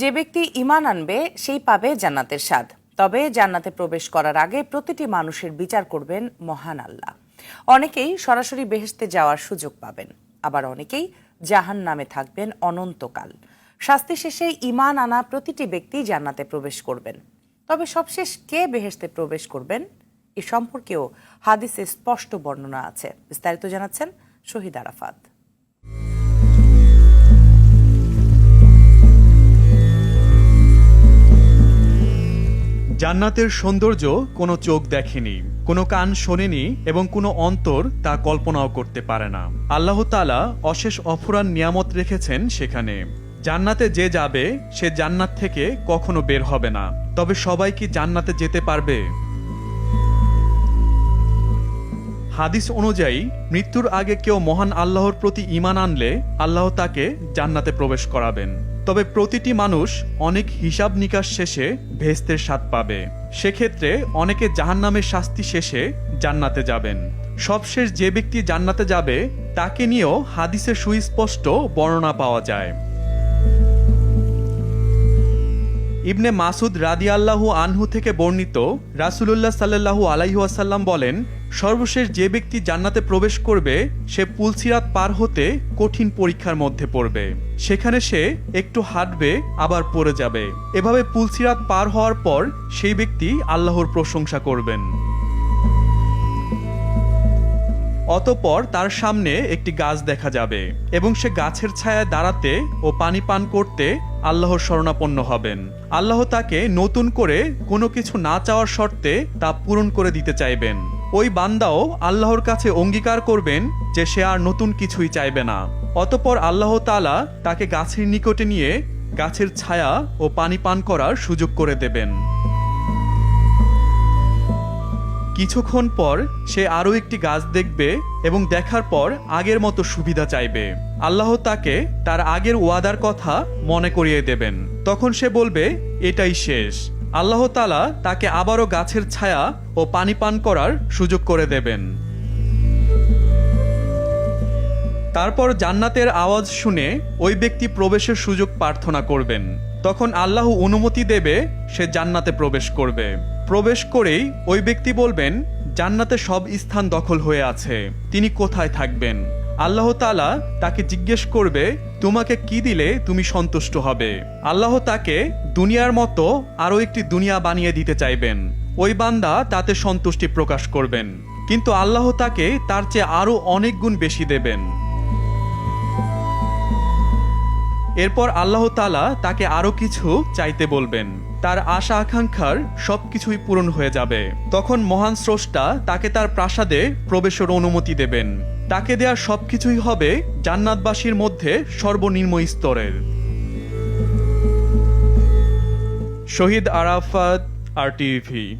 যে ব্যক্তি ইমান আনবে, সেই পাবে জান্নাতের স্বাদ। তবে জান্নাতে প্রবেশ করার আগে প্রতিটি মানুষের বিচার করবেন মহান আল্লাহ। অনেকেই সরাসরি বেহেশতে যাওয়ার সুযোগ পাবেন। আবার অনেকেই জাহান নামে থাকবেন অনন্তকাল। শাস্তি শেষে ইমান আনা প্রতিটি ব্যক্তি জান্নাতে প্রবেশ করবেন। তবে সবশেষ কে বেহেশতে প্রবেশ করবেন, এ সম্পর্কেও হাদিসে স্পষ্ট বর্ণনা আছে। বিস্তারিত জানাচ্ছেন শহীদ আরাফাত। জান্নাতের সৌন্দর্য কোনো চোখ দেখেনি, কোনো কান শোনেনি এবং কোনো অন্তর তা কল্পনাও করতে পারে না। আল্লাহ তালা অশেষ অফুরান নিয়ামত রেখেছেন সেখানে। জান্নাতে যে যাবে, সে জান্নাত থেকে কখনো বের হবে না। তবে সবাই কি জান্নাতে যেতে পারবে? হাদিস অনুযায়ী, মৃত্যুর আগে কেউ মহান আল্লাহর প্রতি ঈমান আনলে আল্লাহ তাকে জান্নাতে প্রবেশ করাবেন। তবে প্রতিটি মানুষ অনেক হিসাব নিকাশ শেষে ভেস্তের স্বাদ পাবে। সেক্ষেত্রে অনেকে জাহান্নামের শাস্তি শেষে জান্নাতে যাবেন। সবশেষ যে ব্যক্তি জান্নাতে যাবে, তাকে নিয়েও হাদিসে সুস্পষ্ট বর্ণনা পাওয়া যায়। ইবনে মাসুদ রাদি আল্লাহু আনহু থেকে বর্ণিত রাসুলুল্লাহ সাল্লাহু আলাইহাসাল্লাম বলেন, সর্বশেষ যে ব্যক্তি জান্নাতে প্রবেশ করবে, সে পুলসিরাত পার হতে কঠিন পরীক্ষার মধ্যে পড়বে। সেখানে সে একটু হাঁটবে, আবার পড়ে যাবে। এভাবে পুলসিরাত পার হওয়ার পর সেই ব্যক্তি আল্লাহর প্রশংসা করবেন। অতপর তার সামনে একটি গাছ দেখা যাবে এবং সে গাছের ছায়ায় দাঁড়াতে ও পানি পান করতে আল্লাহর শরণাপন্ন হবেন। আল্লাহ তাকে নতুন করে কোনো কিছু না চাওয়ার শর্তে তা পূরণ করে দিতে চাইবেন। ওই বান্দাও আল্লাহর কাছে অঙ্গীকার করবেন যে সে আর নতুন কিছুই চাইবে না। অতপর আল্লাহ তালা তাকে গাছের নিকটে নিয়ে গাছের ছায়া ও পানি পান করার সুযোগ করে দেবেন। কিছুক্ষণ পর সে আরও একটি গাছ দেখবে এবং দেখার পর আগের মতো সুবিধা চাইবে। আল্লাহ তাকে তার আগের ওয়াদার কথা মনে করিয়ে দেবেন। তখন সে বলবে, এটাই শেষ। আল্লাহ তালা তাকে আবারও গাছের ছায়া ও পানি পান করার সুযোগ করে দেবেন। তারপর জান্নাতের আওয়াজ শুনে ওই ব্যক্তি প্রবেশের সুযোগ প্রার্থনা করবেন। তখন আল্লাহ অনুমতি দেবে, সে জান্নাতে প্রবেশ করবে। প্রবেশ করেই ওই ব্যক্তি বলবেন, জান্নাতে সব স্থান দখল হয়ে আছে, তিনি কোথায় থাকবেন? আল্লাহ তালা তাকে জিজ্ঞেস করবে, তোমাকে কি দিলে তুমি সন্তুষ্ট হবে? আল্লাহ তাকে, দুনিয়ার মতো আরও একটি দুনিয়া বানিয়ে দিতে চাইবেন। ওই বান্দা তাতে সন্তুষ্টি প্রকাশ করবেন। কিন্তু আল্লাহ তাকে তার চেয়ে আরও অনেক গুণ বেশি দেবেন। এরপর আল্লাহ তালা তাকে আরও কিছু চাইতে বলবেন। তার আশা আকাঙ্ক্ষার সবকিছুই পূরণ হয়ে যাবে। তখন মহান স্রষ্টা তাকে তার প্রাসাদে প্রবেশের অনুমতি দেবেন। তাকে দেয়া সবকিছুই হবে জান্নাতবাসীর মধ্যে সর্বনিম্ন স্তরের। শহীদ আরাফাত আর টিভি